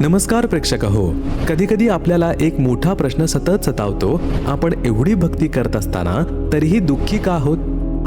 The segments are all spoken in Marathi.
नमस्कार प्रेक्षक हो कधी कधी आपल्याला एक मोठा प्रश्न सतत सतावतो. आपण एवढी भक्ती करत असताना तरीही दुःखी का आहोत?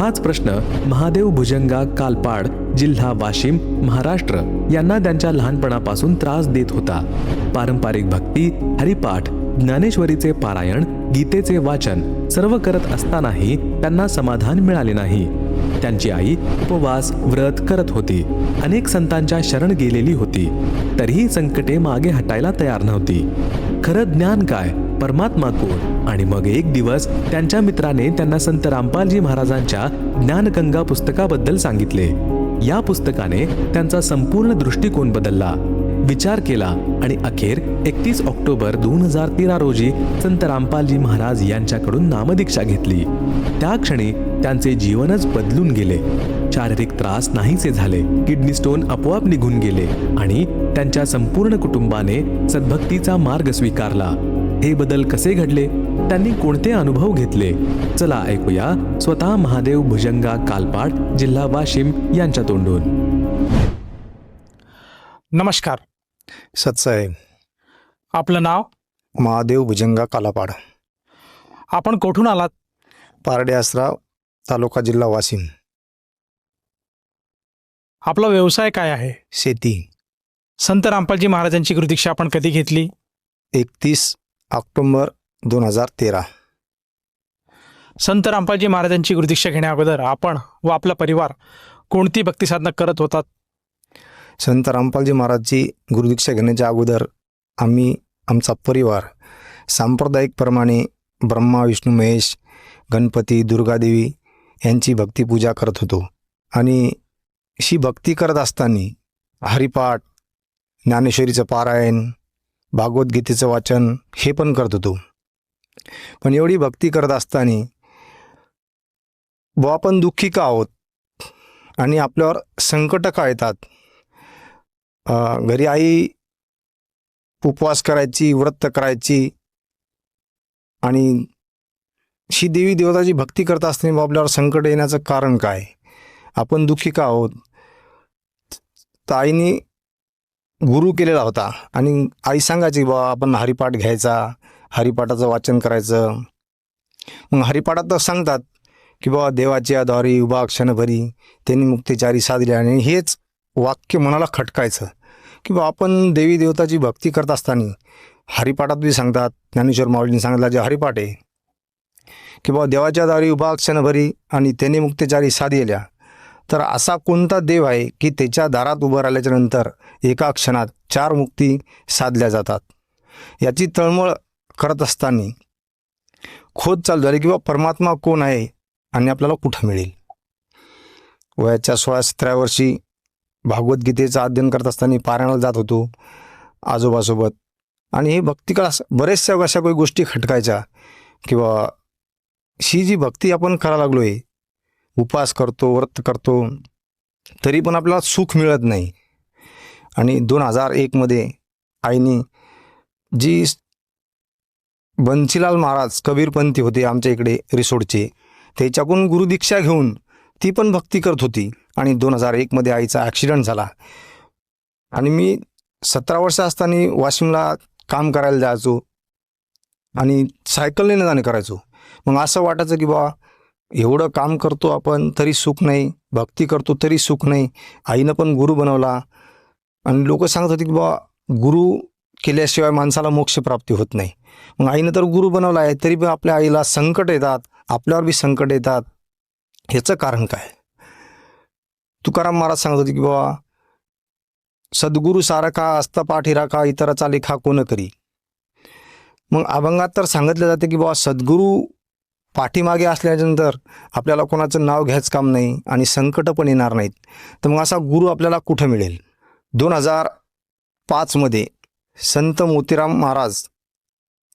हाच प्रश्न महादेव भुजंगा कालपाड जिल्हा वाशिम महाराष्ट्र यांना त्यांच्या लहानपणापासून त्रास देत होता. पारंपरिक भक्ती हरिपाठ ज्ञानेश्वरीचे पारायण गीतेचे वाचन सर्व करत असतानाही त्यांना समाधान मिळाले नाही. त्यांची आई उपवास व्रत करत होती. अनेक संतांच्या शरण गेलेली होती. तरीही संकटे मागे हटायला तयार नव्हती. खरं ज्ञान काय? परमात्मा कोण? आणि मग एक दिवस त्यांच्या मित्राने त्यांना संत रामपालजी महाराजांच्या ज्ञानगंगा पुस्तकाबद्दल सांगितले. या पुस्तकाने त्यांचा संपूर्ण दृष्टिकोन बदलला. विचार केला आणि अखेर एकतीस ऑक्टोबर दोन हजार तेरा रोजी संत रामपालजी महाराज यांच्याकडून नामदीक्षा घेतली. त्या क्षणी त्यांचे जीवनच बदलून गेले. शारीरिक त्रास नाहीसे झाले. किडनी स्टोन आपोआप निघून गेले आणि त्यांच्या संपूर्ण कुटुंबाने सद्भक्तीचा मार्ग स्वीकारला. हे बदल कसे घडले? त्यांनी कोणते अनुभव घेतले? चला ऐकूया स्वतः महादेव भुजंगा कालपाड जिल्हा वाशिम यांच्या तोंडून. नमस्कार. सत्साहेब आपलं नाव? महादेव भुजंगा कालापाड आपण कुठून आलात? पारडे आसराव तालुका जिल्हा वाशिम. आपला व्यवसाय काय आहे? शेती. संत रामपालजी महाराजांची गुरुदीक्षा आपण कधी घेतली? एकतीस ऑक्टोंबर दोन हजार तेरा. संत रामपालजी महाराजांची गुरुदीक्षा घेण्या अगोदर आपण व आपला परिवार कोणती भक्ती साधना करत होतात? संत रामपालजी महाराजची गुरुदीक्षा घेण्याच्या अगोदर आम्ही आमचा परिवार सांप्रदायिकप्रमाणे ब्रह्मा विष्णू महेश गणपती दुर्गादेवी यांची भक्तिपूजा करत होतो. आणि ही भक्ती करत असताना हरिपाठ ज्ञानेश्वरीचं पारायण भागवद्गीतेचं वाचन हे पण करत होतो. पण एवढी भक्ती करत असताना बुवा आपण दुःखी का आहोत? आणि आपल्यावर संकट का येतात? घरी आई उपवास करायची व्रत करायची आणि ही देवी देवताची भक्ती करत असताना बुवा आपल्यावर संकट येण्याचं कारण काय? आपण दुःखी का आहोत? तर आईने गुरु केलेला होता आणि आई सांगायची बा आपण हरिपाठ घ्यायचा हरिपाठाचं वाचन करायचं. मग हरिपाठात तर सांगतात की बाबा देवाच्या द्वारी उभा क्षणभरी त्यांनी मुक्तीचारी साधली आणि हेच वाक्य मनाला खटकायचं. की बा आपण देवी देवताची भक्ती करत असताना हरिपाठात बी सांगतात ज्ञानेश्वर माऊलींनी सांगितलं जे हरिपाठ आहे की बाबा देवाच्या दारी उभा क्षणभरी आणि त्याने मुक्तेचारी साधलेल्या तर असा कोणता देव आहे की त्याच्या दारात उभं राहिल्याच्या नंतर एका क्षणात चार मुक्ती साधल्या जातात? याची तळमळ करत असताना खोद चालू झाली किंवा परमात्मा कोण आहे आणि आपल्याला कुठं मिळेल? वयाच्या सोळा सतरा वर्षी भागवद्गीतेचं अध्ययन करत असताना पारायणाला जात होतो आजोबासोबत. आणि हे भक्तिकाळ बरेचशा अशा काही गोष्टी खटकायच्या किंवा ही जी भक्ती आपण करायला लागलो आहे उपवास करतो व्रत करतो तरी पण आपल्याला सुख मिळत नाही. आणि दोन हजार एकमध्ये आईने जी बन्सीलाल महाराज कबीरपंथी होते आमच्या इकडे रिसोडचे त्याच्याकडून गुरुदीक्षा घेऊन ती पण भक्ती करत होती. आणि दोन हजार एकमध्ये आईचा ॲक्सिडेंट झाला. आणि मी सतरा वर्ष असताना वाशिमला काम करायला जायचो. आणि सायकलने जाणे करायचो. मग असं वाटायचं की बा एवढं काम करतो आपण तरी सुख नाही भक्ती करतो तरी सुख नाही. आईनं पण गुरु बनवला. आणि लोक सांगत होते की बा गुरु केल्याशिवाय माणसाला मोक्ष प्राप्ती होत नाही. मग आईनं तर गुरु बनवला आहे तरी पण आपल्या आईला संकट येतात आपल्यावर बी संकट येतात. ह्याचं कारण काय? तुकाराम महाराज सांगत होते की बाबा सद्गुरू सारखा असता पाठी राखा इतराचा लेखा कोण करी? मग अभंगात तर सांगितलं जाते की बाबा सद्गुरू पाठीमागे असल्यानंतर आपल्याला कोणाचं नाव घ्यायचं काम नाही आणि संकट पण येणार नाहीत. तर मग असा गुरु आपल्याला कुठं मिळेल? दोन हजार पाचमध्ये संत मोतीराम महाराज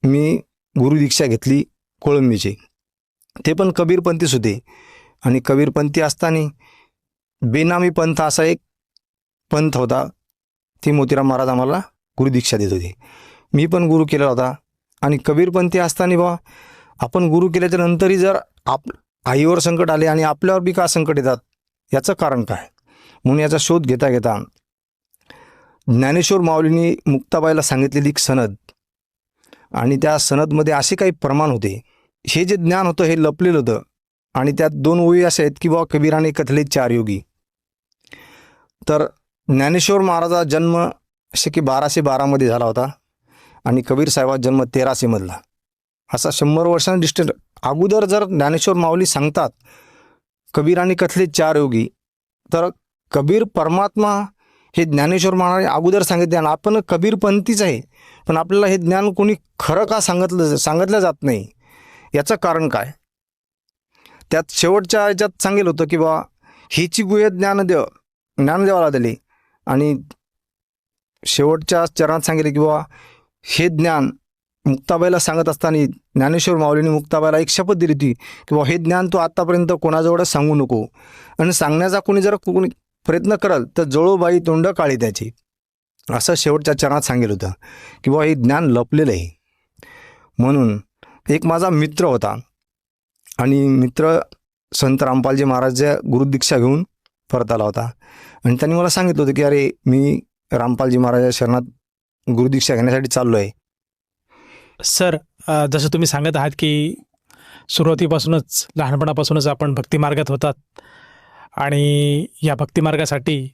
मी गुरुदीक्षा घेतली कोळंबीची. ते पण कबीरपंथीच होते. आणि कबीरपंथी असताना बेनामी पंथ असा एक पंथ होता. ती मोतीराम महाराज आम्हाला गुरुदीक्षा देत होते. मी पण गुरु केला होता. आणि कबीरपंथी असताना बा आपण गुरु केल्याच्या नंतरही जर आप आईवर संकट आले आणि आपल्यावर बी का संकट येतात याचं कारण काय? म्हणून याचा शोध घेता घेता ज्ञानेश्वर माऊलींनी मुक्ताबाईला सांगितलेली एक सनद. आणि त्या सनदमध्ये असे काही प्रमाण होते. हे जे ज्ञान होतं हे लपलेलं होतं. आणि त्यात दोन ओळी असे आहेत की बाबा कबीराने कथले चार योगी. तर ज्ञानेश्वर महाराजा जन्म शके बाराशे बारामध्ये झाला होता. आणि कबीर साहेबाचा जन्म तेराशेमधला. असा शंभर वर्षांनी डिस्टन्स अगोदर जर ज्ञानेश्वर माऊली सांगतात कबीर आणि कथले चार योगी तर कबीर परमात्मा हे ज्ञानेश्वर महाराज अगोदर सांगितले आणि आपण कबीरपंथीच आहे पण आपल्याला हे ज्ञान कोणी खरं का सांगितलं सांगितलं जात नाही? याचं कारण काय? त्यात शेवटच्या याच्यात सांगेल होतं की बा हिची गुहे ज्ञानदेव ज्ञानदेवाला दिली आणि शेवटच्या चरणात सांगितले की बाबा हे ज्ञान मुक्ताबाईला सांगत असताना ज्ञानेश्वर माऊलीने मुक्ताबाईला एक शपथ दिली होती की बाबा हे ज्ञान तू आत्तापर्यंत कोणाजवळ सांगू नको. आणि सांगण्याचा कोणी जर कोणी प्रयत्न करल तर जळोबाई तोंड काळी त्याची. असं शेवटच्या चरणात सांगितलं होतं की बाबा हे ज्ञान लपलेलं आहे. म्हणून एक माझा मित्र होता. आणि मित्र संत रामपालजी महाराजच्या गुरुदीक्षा घेऊन परत आला होता. आणि त्यांनी मला सांगितलं होतं की अरे मी रामपालजी महाराजाच्या शरणात गुरुदीक्षा घेण्यासाठी चाललो आहे सर जसं तुम्ही सांगत आहात की सुरुवातीपासूनच लहानपणापासूनच आपण भक्तिमार्गात होतात आणि या भक्तिमार्गासाठी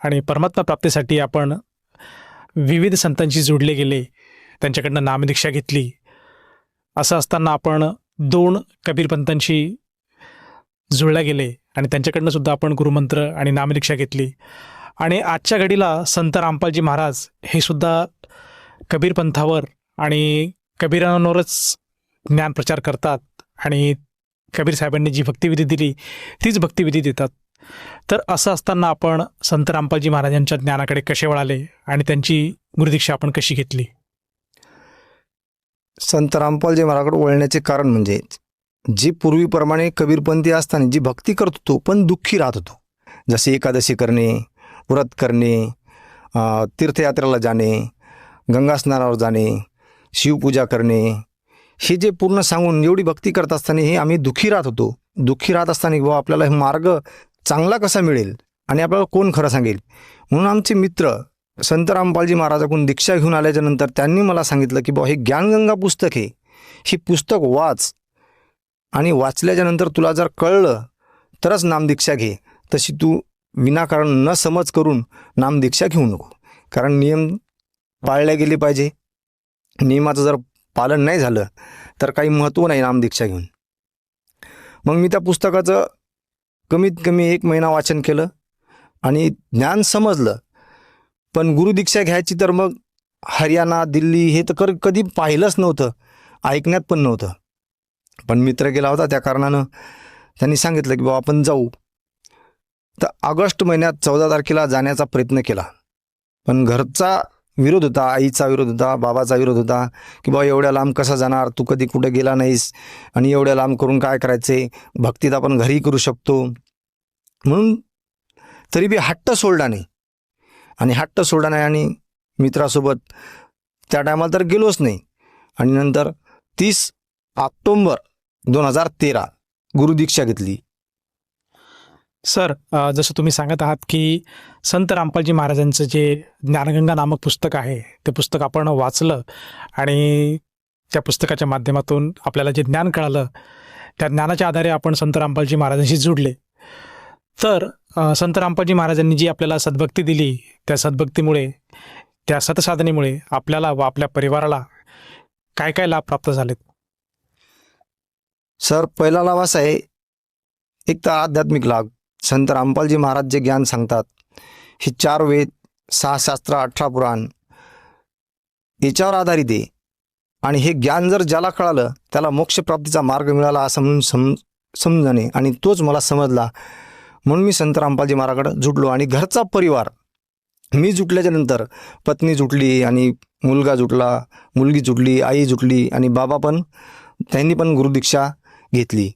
आणि परमात्मा प्राप्तीसाठी आपण विविध संतांशी जोडले गेले त्यांच्याकडनं नामदीक्षा घेतली. असं असताना आपण दोन कबीरपंतांशी जुळल्या गेले आणि त्यांच्याकडनं सुद्धा आपण गुरुमंत्र आणि नामदीक्षा घेतली. आणि आजच्या घडीला संत रामपालजी महाराज हे सुद्धा कबीरपंथावर आणि कबीरांवरच ज्ञान प्रचार करतात आणि कबीर साहेबांनी जी भक्तिविधी दिली तीच भक्तिविधी देतात. तर असं असताना आपण संत रामपालजी महाराजांच्या ज्ञानाकडे कसे वळाले आणि त्यांची गुरुदीक्षा आपण कशी घेतली? संत रामपालजी महाराजकडे वळण्याचे कारण म्हणजे जी पूर्वीप्रमाणे कबीरपंथी असताना जी भक्ती करत होतो पण दुःखी राहत होतो. जसे एकादशी करणे व्रत करणे तीर्थयात्रेला जाणे गंगास्नानावर जाणे शिवपूजा करणे हे जे पूर्ण सांगून एवढी भक्ती करत असताना हे आम्ही दुःखी राहत होतो. दुःखी राहत असताना बाबा आपल्याला हे मार्ग चांगला कसा मिळेल आणि आपल्याला कोण खरं सांगेल? म्हणून आमचे मित्र संत रामपालजी महाराजाकडून दीक्षा घेऊन आल्याच्यानंतर त्यांनी मला सांगितलं की बाबा हे ज्ञानगंगा पुस्तक आहे. हे पुस्तक वाच आणि वाचल्याच्यानंतर तुला जर कळलं तरच नामदीक्षा घे. तशी तू विनाकारण न समज करून नामदीक्षा घेऊ नको. कारण नियम पाळल्या गेली पाहिजे. नियमाचं जर पालन नाही झालं तर काही महत्त्व नाही नामदीक्षा घेऊन. मग मी त्या पुस्तकाचं कमीत कमी एक महिना वाचन केलं आणि ज्ञान समजलं. पण गुरुदीक्षा घ्यायची तर मग हरियाणा दिल्ली हे तर कर कधी पाहिलंच नव्हतं ऐकण्यात पण नव्हतं. पण मित्र गेला होता त्या कारणानं त्यांनी सांगितलं की बाबा आपण जाऊ. तर ऑगस्ट महिन्यात चौदा तारखेला जाण्याचा प्रयत्न केला. पण घरचा विरोध होता आईचा विरोध होता बाबाचा विरोध होता की बाबा एवढ्या लांब कसा जाणार? तू कधी कुठे गेला नाहीस? आणि एवढ्या लांब करून काय करायचे? भक्तीत आपण घरी करू शकतो. म्हणून तरी बी हट्ट सोडला नाही. आणि हट्ट सोडला नाही आणि मित्रासोबत त्या टायमाला तर गेलोच नाही. आणि नंतर तीस ऑक्टोंबर दोन हजार तेरा गुरुदीक्षा घेतली. सर जसं तुम्ही सांगत आहात की संत रामपालजी महाराजांचं जे ज्ञानगंगा नामक पुस्तक आहे ते पुस्तक आपण वाचलं आणि त्या पुस्तकाच्या माध्यमातून आपल्याला जे ज्ञान कळालं त्या ज्ञानाच्या आधारे आपण संत रामपालजी महाराजांशी जुडले. तर संत रामपालजी महाराजांनी जी आपल्याला सद्भक्ती दिली त्या सद्भक्तीमुळे त्या सतसाधनेमुळे आपल्याला व आपल्या परिवाराला काय काय लाभ प्राप्त झालेत? सर पहिला लाभ असा आहे एक तर आध्यात्मिक लाभ. संत रामपालजी महाराज जे ज्ञान सांगतात हे चार वेद सहा शास्त्र अठरा पुराण याच्यावर आधारित आहे. आणि हे ज्ञान जर ज्याला कळालं त्याला मोक्षप्राप्तीचा मार्ग मिळाला असं म्हणून सम समजणे. आणि तोच मला समजला. म्हणून मी संत रामपालजी महाराजकडं जुटलो. आणि घरचा परिवार मी जुटल्याच्या नंतर पत्नी जुटली आणि मुलगा जुटला मुलगी जुटली आई जुटली आणि बाबा पण त्यांनी पण गुरुदीक्षा घेतली.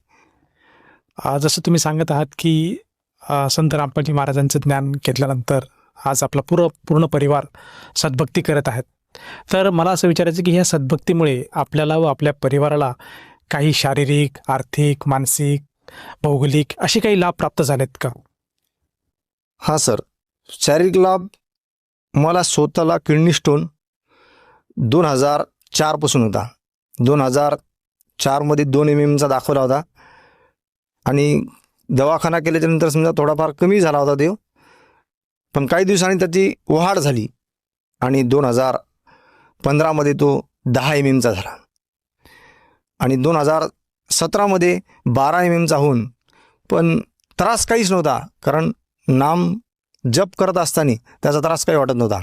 जसं तुम्ही सांगत आहात की संत रामपालजी महाराजांचं ज्ञान घेतल्यानंतर आज आपला पूर्ण पूर्ण परिवार सद्भक्ती करत आहेत. तर मला असं विचारायचं की ह्या सद्भक्तीमुळे आपल्याला व आपल्या परिवाराला काही शारीरिक आर्थिक मानसिक भौगोलिक असे काही लाभ प्राप्त झालेत का? हां सर. शारीरिक लाभ मला स्वतःला किडनी स्टोन दोन हजार चारपासून होता. दोन हजार चारमध्ये दोन एम एमचा दाखवला होता. आणि दवाखाना केल्याच्यानंतर समजा थोडाफार कमी झाला होता तो पण काही दिवसांनी त्याची वाढ झाली. आणि दोन हजार पंधरामध्ये तो दहा एम एमचा झाला. आणि दोन हजार सतरामध्ये बारा एम एमचा होऊन पण त्रास काहीच नव्हता. कारण नाम जप करत असताना त्याचा त्रास काही वाटत नव्हता.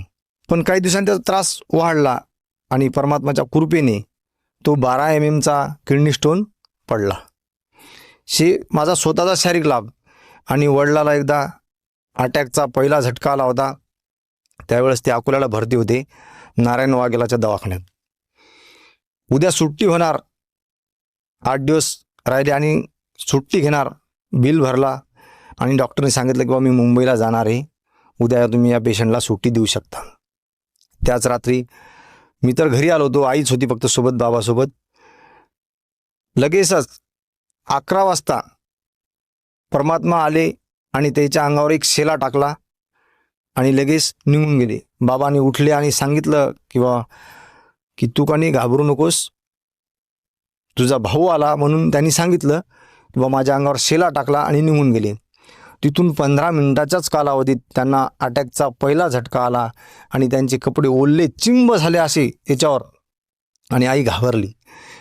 पण काही दिवसांनी त्याचा त्रास वाढला आणि परमात्माच्या कृपेने तो बारा एम एमचा किडनी स्टोन पडला. शे माझा स्वतःचा शारीरिक लाभ. आणि वडिलाला एकदा अटॅकचा पहिला झटका आला होता. त्यावेळेस ते अकोल्याला भरती होते नारायण वाघेलाच्या दवाखान्यात. उद्या सुट्टी होणार. आठ दिवस राहिले आणि सुट्टी घेणार. बिल भरला. आणि डॉक्टरने सांगितलं की बाबा मी मुंबईला जाणार आहे. उद्या तुम्ही या पेशंटला सुट्टी देऊ शकता. त्याच रात्री मी तर घरी आलो होतो. आईच होती फक्त सोबत बाबासोबत. लगेचच अकरा वाजता परमात्मा आले आणि त्याच्या अंगावर एक शेला टाकला आणि लगेच निघून गेले. बाबांनी उठले आणि सांगितलं किंवा की तू कानी घाबरू नकोस? तुझा भाऊ आला म्हणून त्यांनी सांगितलं किंवा माझ्या अंगावर शेला टाकला आणि निघून गेले. तिथून पंधरा मिनिटाच्याच कालावधीत त्यांना अटॅकचा पहिला झटका आला आणि त्यांचे कपडे ओलले चिंब झाले असे याच्यावर आणि आई घाबरली.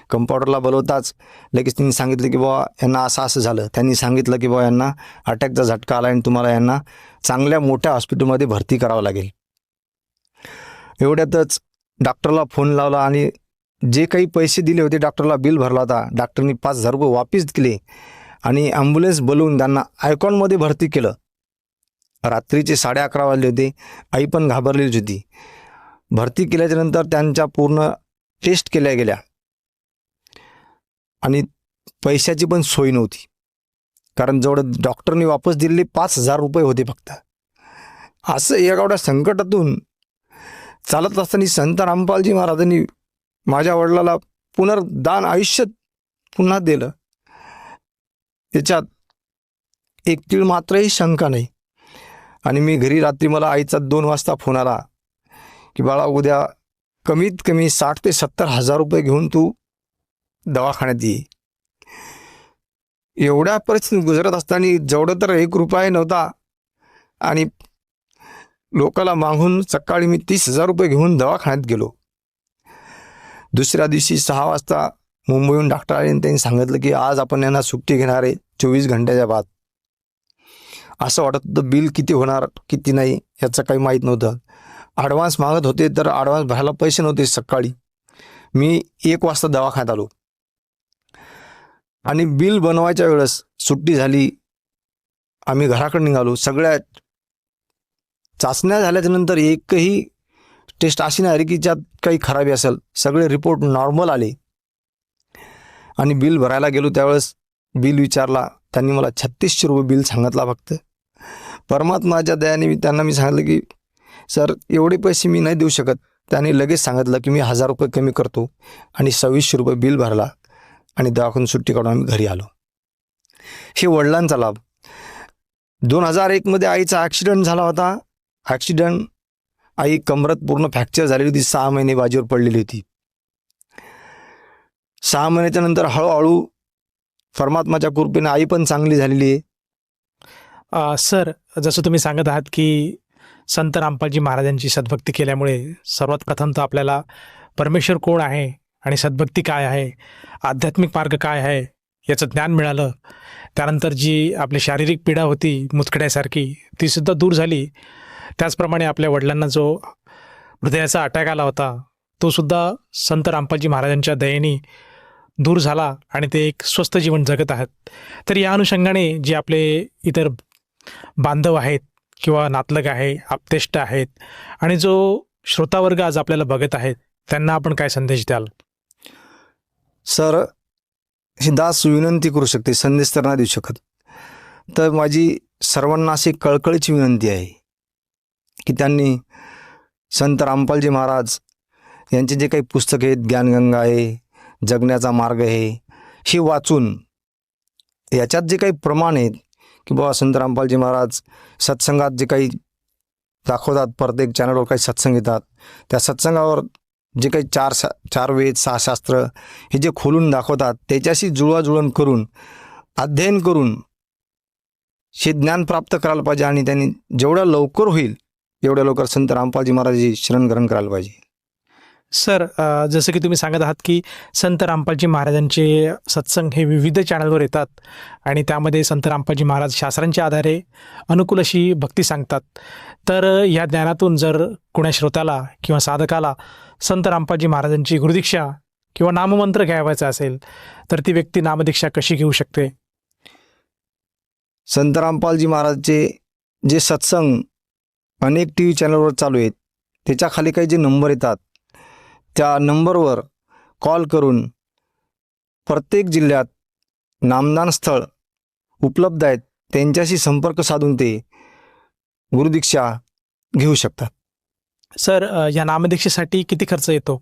कंपाऊंडरला बोलवताच लगेच त्यांनी सांगितलं की बाबा यांना असं असं झालं. त्यांनी सांगितलं की बाबा यांना अटॅकचा झटका आला आणि तुम्हाला यांना चांगल्या मोठ्या हॉस्पिटलमध्ये भरती करावं लागेल. एवढ्यातच डॉक्टरला फोन लावला आणि जे काही पैसे दिले होते डॉक्टरला बिल भरला होता. डॉक्टरनी पाच हजार रुपये वापिस दिले आणि ॲम्ब्युलन्स बोलवून त्यांना आयकॉनमध्ये भरती केलं. रात्रीचे साडे अकरा वाजले होते. आई पण घाबरलेली होती. भरती केल्याच्यानंतर त्यांच्या पूर्ण टेस्ट केल्या गेल्या. आणि पैशाची पण सोय नव्हती. कारण जेवढं डॉक्टरनी वापस दिलेले पाच हजार रुपये होते फक्त. असं एवढ्या संकटातून चालत असताना संत रामपालजी महाराजांनी माझ्या वडिलाला पुनर्दान आयुष्यात पुन्हा दिलं. त्याच्यात एक तीळ मात्रही शंका नाही. आणि मी घरी रात्री मला आईचा दोन वाजता फोन आला की बाळा उद्या कमीत कमी साठ ते सत्तर हजार रुपये घेऊन तू दवाखान्यात एवढ्या परिस्थितीत गुजरत असताना जेवढं तर एक रुपया नव्हता. आणि लोकाला मागून सकाळी मी तीस हजार रुपये घेऊन दवाखान्यात गेलो. दुसऱ्या दिवशी सहा वाजता मुंबईहून डॉक्टर आले आणि त्यांनी सांगितलं की आज आपण यांना सुट्टी घेणार आहे चोवीस घंट्याच्या बाद. असं वाटत होतं बिल किती होणार किती नाही याचं काही माहीत नव्हतं. ॲडव्हान्स मागत होते तर ॲडव्हान्स भरायला पैसे नव्हते सकाळी. मी एक वाजता दवाखान्यात आलो. आणि बिल बनवायच्या वेळेस सुट्टी झाली आम्ही घराकडे निघालो. सगळ्या चाचण्या झाल्याच्यानंतर एकही टेस्ट अशी नाही आली की ज्यात काही खराबी असेल. सगळे रिपोर्ट नॉर्मल आले. आणि बिल भरायला गेलो त्यावेळेस बिल विचारला. त्यांनी मला छत्तीसशे रुपये बिल सांगितला फक्त. परमात्माच्या दयाने मी त्यांना मी सांगितलं की सर एवढे पैसे मी नाही देऊ शकत. त्याने लगेच सांगितलं की मी हजार रुपये कमी करतो. आणि सव्वीसशे रुपये बिल भरला. आणि दवाखान्यात सुट्टी काढून आम्ही घरी आलो. हे वडिलांचा लाभ. दोन हजार एकमध्ये आईचा ॲक्सिडेंट झाला होता. ॲक्सिडंट आई कमरत पूर्ण फ्रॅक्चर झालेली होती. सहा महिने बाजीवर पडलेली होती. सहा महिन्याच्या नंतर हळूहळू परमात्माच्या कृपेने आई पण चांगली झालेली आहे. सर जसं तुम्ही सांगत आहात की संत रामपालजी महाराजांची सद्भक्ती केल्यामुळे सर्वात प्रथम तर आपल्याला परमेश्वर कोण आहे? आणि सद्भक्ती काय आहे? आध्यात्मिक मार्ग काय आहे? याचं ज्ञान मिळालं. त्यानंतर जी आपली शारीरिक पीडा होती मुतखड्यासारखी तीसुद्धा दूर झाली. त्याचप्रमाणे आपल्या वडिलांना जो हृदयाचा अटॅक आला होता तो सुद्धा संत रामपालजी महाराजांच्या दयेने दूर झाला आणि ते एक स्वस्थ जीवन जगत आहेत. तर या अनुषंगाने जे आपले इतर बांधव आहेत किंवा नातलग आहे आपतेष्ट आहेत आणि जो श्रोतावर्ग आज आपल्याला बघत आहेत त्यांना आपण काय संदेश द्याल? सर ही दास विनंती करू शकते संदेश तर नाही देऊ शकत. तर माझी सर्वांना अशी कळकळीची विनंती आहे की त्यांनी संत रामपालजी महाराज यांचे जे काही पुस्तक आहेत ज्ञानगंगा आहे जगण्याचा मार्ग आहे हे वाचून याच्यात जे काही प्रमाण आहेत की बाबा संत रामपालजी महाराज सत्संगात जे काही दाखवतात प्रत्येक चॅनलवर काही सत्संग येतात त्या सत्संगावर जे काही चार सा चार वेद सहा शास्त्र हे जे खोलून दाखवतात त्याच्याशी जुळवाजुळण करून अध्ययन करून हे ज्ञान प्राप्त करायला पाहिजे आणि त्यांनी जेवढ्या लवकर होईल एवढ्या लवकर संत रामपालजी महाराजांची शरण ग्रहण करायला पाहिजे. सर जसं की तुम्ही सांगत आहात की संत रामपालजी महाराजांचे सत्संग हे विविध चॅनलवर येतात आणि त्यामध्ये संत रामपालजी महाराज शास्त्रांच्या आधारे अनुकूल अशी भक्ती सांगतात. तर या ज्ञानातून जर कुण्या श्रोत्याला किंवा साधकाला संत रामपाजी महाराजांची गुरुदीक्षा किंवा नाममंत्र घ्यावायचा असेल तर ती व्यक्ती नामदीक्षा कशी घेऊ शकते? संत रामपालजी महाराजचे जे सत्संग अनेक टी व्ही चॅनलवर चालू आहेत त्याच्याखाली काही जे नंबर येतात त्या नंबरवर कॉल करून प्रत्येक जिल्ह्यात नामदान स्थळ उपलब्ध आहेत त्यांच्याशी संपर्क साधून ते गुरुदीक्षा घेऊ शकतात. सर या नामदीक्षेसाठी किती खर्च येतो?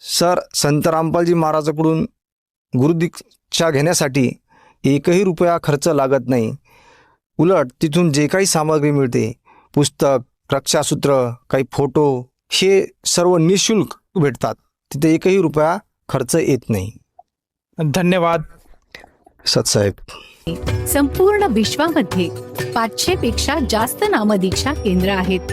सर संत रामपालजी महाराजाकडून गुरुदीक्षा घेण्यासाठी एकही रुपया खर्च लागत नाही. उलट तिथून जे काही सामग्री मिळते पुस्तक रक्षासूत्र काही फोटो हे सर्व निशुल्क भेटतात. तिथे एकही रुपया खर्च येत नाही. धन्यवाद. सतसाहेब संपूर्ण विश्वामध्ये पाचशे पेक्षा जास्त नामदीक्षा केंद्र आहेत.